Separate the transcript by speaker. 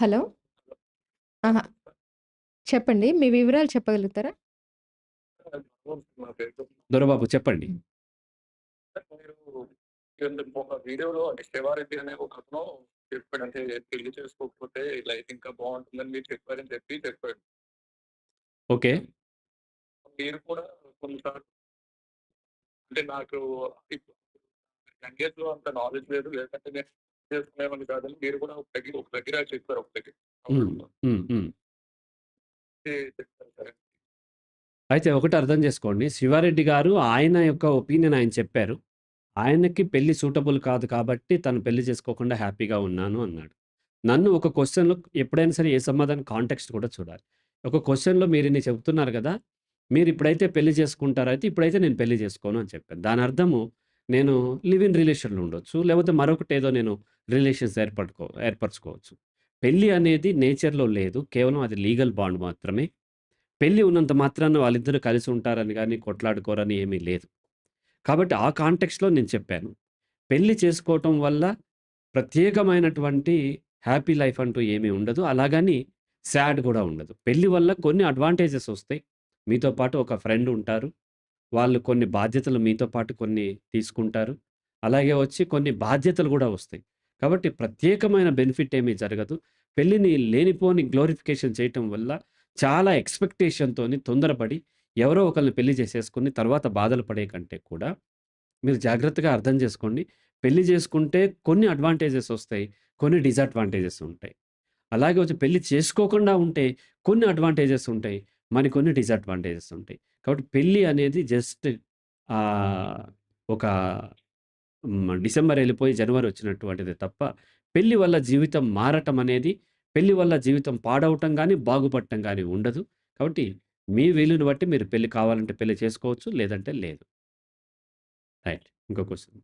Speaker 1: Hello? ఆహా! చెప్పండి. మీ వివరాలు చెప్పగలుగుతారా?
Speaker 2: దొరబాబు చెప్పండి.
Speaker 3: ఒక వీడియోలో అంటే శివారెడ్డి అనే ఒకతను చెప్పాడు. అంటే పెళ్ళి చేసుకోకపోతే లైఫ్ ఇంకా బాగుంటుందని మీరు చెప్పారని చెప్పి చెప్పాడు.
Speaker 2: ఓకే.
Speaker 3: మీరు కూడా కొన్నిసార్లు అంటే నాకు యంగ్ ఏజ్‌లో అంత నాలెడ్జ్ లేదు. లేదంటే నేను చేసుకునేవాడిని కాదని మీరు కూడా ఒక దగ్గర ఒక దగ్గర చెప్పారు ఒక దగ్గర.
Speaker 2: అయితే ఒకటి అర్థం చేసుకోండి. శివారెడ్డి గారు ఆయన యొక్క ఒపీనియన్ ఆయన చెప్పారు. ఆయనకి పెళ్ళి సూటబుల్ కాదు కాబట్టి తను పెళ్ళి చేసుకోకుండా హ్యాపీగా ఉన్నాను అన్నాడు. నన్ను ఒక క్వెషన్‌లో ఎప్పుడైనా సరే ఏ సమాధానం కాంటెక్స్ట్ కూడా చూడాలి. ఒక క్వెషన్‌లో మీరిన్ని చెప్తున్నారు గదా! మీరిప్పుడైతే పెళ్ళి చేసుకుంటారో అయితే ఇప్పుడైతే నేను పెళ్ళి చేసుకోను అని చెప్పాను. దాని అర్థము నేను లివ్ ఇన్ రిలేషన్‌లో ఉండొచ్చు. లేకపోతే మరొకటి ఏదో నేను రిలేషన్స్ ఏర్పడుకో ఏర్పరచుకోవచ్చు. పెళ్ళి అనేది నేచర్‌లో లేదు. కేవలం అది లీగల్ బాండ్ మాత్రమే. పెళ్ళి ఉన్నంత మాత్రాన వాళ్ళిద్దరూ కలిసి ఉంటారని కానీ కొట్లాడుకోరని ఏమీ లేదు. కాబట్టి ఆ కాంటెక్స్లో నేను చెప్పాను. పెళ్ళి చేసుకోవటం వల్ల ప్రత్యేకమైనటువంటి హ్యాపీ లైఫ్ అంటూ ఏమీ ఉండదు. అలాగని సాడ్ కూడా ఉండదు. పెళ్ళి వల్ల కొన్ని అడ్వాంటేజెస్ వస్తాయి మీతో పాటు ఒక ఫ్రెండ్ ఉంటారు. వాళ్ళు కొన్ని బాధ్యతలు మీతో పాటు కొన్ని తీసుకుంటారు. అలాగే వచ్చి కొన్ని బాధ్యతలు కూడా వస్తాయి. కాబట్టి ప్రత్యేకమైన బెనిఫిట్ ఏమీ జరగదు. పెళ్ళిని లేనిపోని గ్లోరిఫికేషన్ చేయటం వల్ల చాలా ఎక్స్‌పెక్టేషన్‌తోని తొందరపడి ఎవరో ఒకరిని పెళ్ళి చేసేసుకొని తర్వాత బాధలు పడే కంటే కూడా మీరు జాగ్రత్తగా అర్థం చేసుకోండి. పెళ్ళి చేసుకుంటే కొన్ని అడ్వాంటేజెస్ వస్తాయి కొన్ని డిసడ్వాంటేజెస్ ఉంటాయి. అలాగే వచ్చి పెళ్ళి చేసుకోకుండా ఉంటే కొన్ని అడ్వాంటేజెస్ ఉంటాయి. మరికొన్ని డిసడ్వాంటేజెస్ ఉంటాయి. కాబట్టి పెళ్ళి అనేది జస్ట్ ఒక. డిసెంబర్ ఎళ్ళిపోయి జనవరి వచ్చినటువంటిదే తప్ప పెళ్ళి వల్ల జీవితం మారటం అనేది పెళ్ళి వల్ల జీవితం పాడవటం గాని, బాగుపడటం గాని ఉండదు. కాబట్టి మీ వీలుని బట్టి మీరు పెళ్ళి కావాలంటే పెళ్ళి చేసుకోవచ్చు. లేదంటే లేదు. రైట్. ఇంకో క్వెషన్.